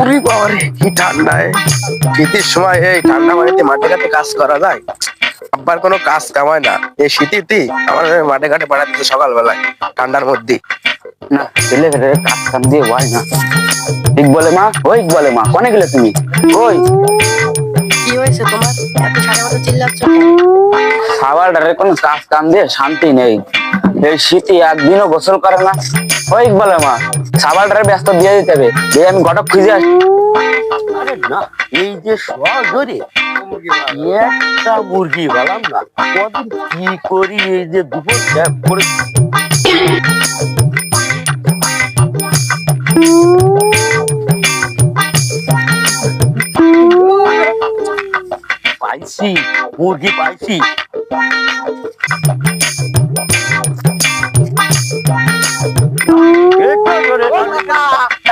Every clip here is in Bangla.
উরি বাবারে কি ঠান্ডায় শীতের সময় এই ঠান্ডা মাটিতে মাঠে ঘাটে কাজ করা যায়? আব্বার কোনো কাজ কামায় না। এই শীতিতে আমার মাঠে ঘাটে পাড়া দিতে সকালবেলায় ঠান্ডার মধ্যে। না ছেলে কাজ কাম দিয়ে হয় না। ঠিক বলে মা? ওই বলে মা কনে গেলে তুমি? ওই। কি হয়েছে তোমার? এত সাড়ে মতো চিল্লাচ্ছ খাবারটারে কোনো কাজ কাম দিয়ে শান্তি নেই। এই শীতে একদিনও গোসল করে না। ওই বলে মা, খাবারটারে ব্যস্ত দিয়ে দিতে হবে। দিয়ে আমি ঘটক খুঁজে আসি যে যে পাইছি, মুরগি পাইছি।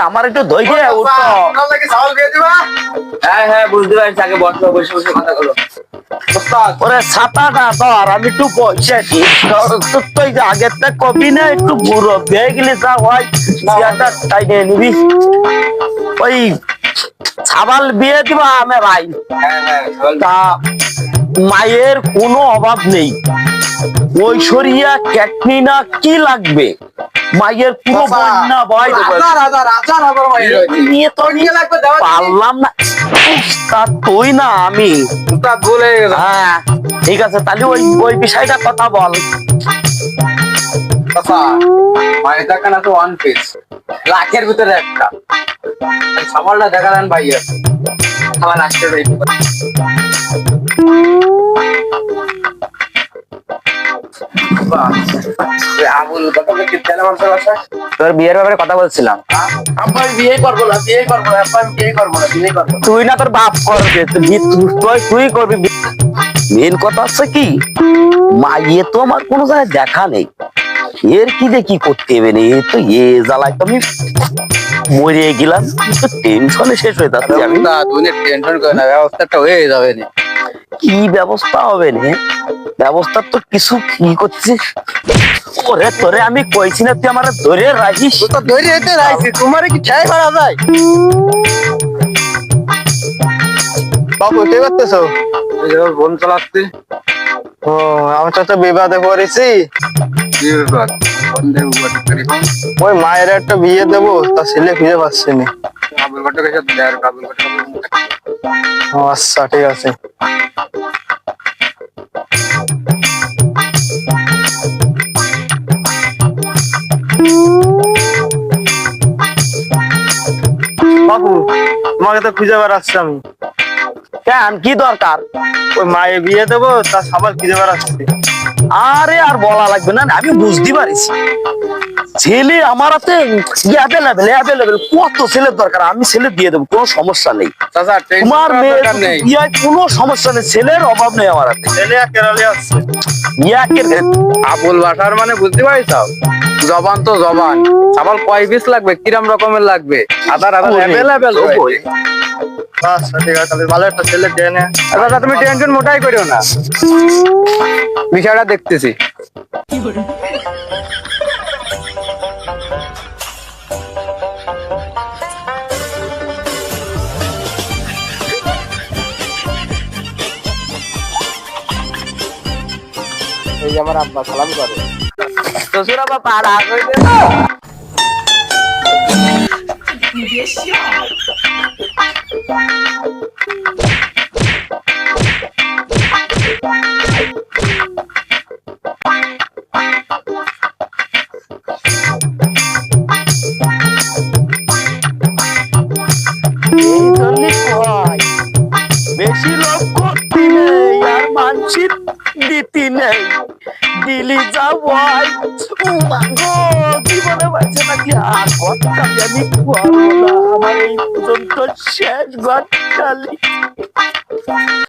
আমার একটু ধৈর্য উঠো। হ্যাঁ হ্যাঁ বুঝতে পারছি আগে বসো বসে বসে কথা বলো। ওরে ছাতাটা ধর আমি একটু পয়সা তুই আগের থেকে কবি না একটু বুড়ো। গেলে যা হয় চেয়ারটা টাইনে নিবি। ওই ছাবাল বিয়ে দিবা আমি ভাই তা মায়ের কোনো অভাব নেই। ঐশ্বরিয়া ক্যাটরিনা কি লাগবে? মায়ের পুরো বন্যা ভয় নিয়ে তো পারলাম না। তা তুই না আমি। হ্যাঁ ঠিক আছে তাহলে ওই ওই বিষয়টা কথা বল। মায়ের দেখানা তো ওয়ান পিস লাখের ভিতরে একটা। সামালটা দেখা দেন তোর বিয়ের ব্যাপারে কথা বলছিলাম। বিয়ে করব না বিয়ে করব না আমি বিয়ে করব না বিয়ে করব তুই না তোর বাপ করবে তুই তুই তুই করবি মেন কথা হচ্ছে কি? মাইয়ে তো আমার কোনো জায়গায় দেখা নেই। এর কি যে কি করতে হবে না এ তো এ জ্বালায় তো আমি মরে গেলাম। তো টেনশনে শেষ হয়ে যাচ্ছে আমি। না তুই টেনশন করে না ব্যবস্থাটা হয়ে যাবে না। কি ব্যবস্থা হবে রে ব্যবস্থা তো কিছু কি করছিস ওরে তোরে আমি কইছি না তুই আমার ধরে রাখিস। তো ধরে যেতে রাখছি তোমার কি ঠাই করা যায়? বাবু কে করতেছো বোন চালাচ্ছে। ও আমি তো একটা বিবাদে পড়েছি। ওই মায়ের একটা বিয়ে দেবো তা ছেলে খুঁজে পাচ্ছি না। ও আচ্ছা ঠিক আছে। বাবু তোমাকে তো খুঁজে বেড়াচ্ছি আমি। কেন কি দরকার? ওই মায়ের বিয়ে দেবো তা সবাই খুঁজে বেড়াচ্ছি আরে আর বলা লাগবে না আমি বুঝতে পারিছি। ছেলে আমার হাতে অ্যাভেলেবেল অ্যাভেলেবেল কত ছেলের দরকার আমি ছেলে দিয়ে দেবো কোনো সমস্যা নেই। তোমার মেয়ে বিয়ায় কোনো সমস্যা নেই ছেলের অভাব নেই আমার হাতে। ছেলে কেরালে আসছে ইয়াকের আবুল বাসার মানে বুঝতে পারিস জবান তো জবান। আবার কয় পিস লাগবে? কিরম রকমের লাগবে? আধার আধার অ্যাভেলেবেল আচ্ছা ঠিক আছে তাহলে ভালো একটা ছেলে দিয়ে নে। দাদা, তুমি টেনশন মোটাই করিও না। বিষয়টা দেখতেছি। আমার আব্বা, সালাম করে। শ্বশুর কয় বেশি লোক করতে নেই আর মানসিক দিতি নেই দিলি যা ভয় ও মা গো জীবনে বাঁচে নাকি আর ঘটকালি আমি শেষ ঘটকালি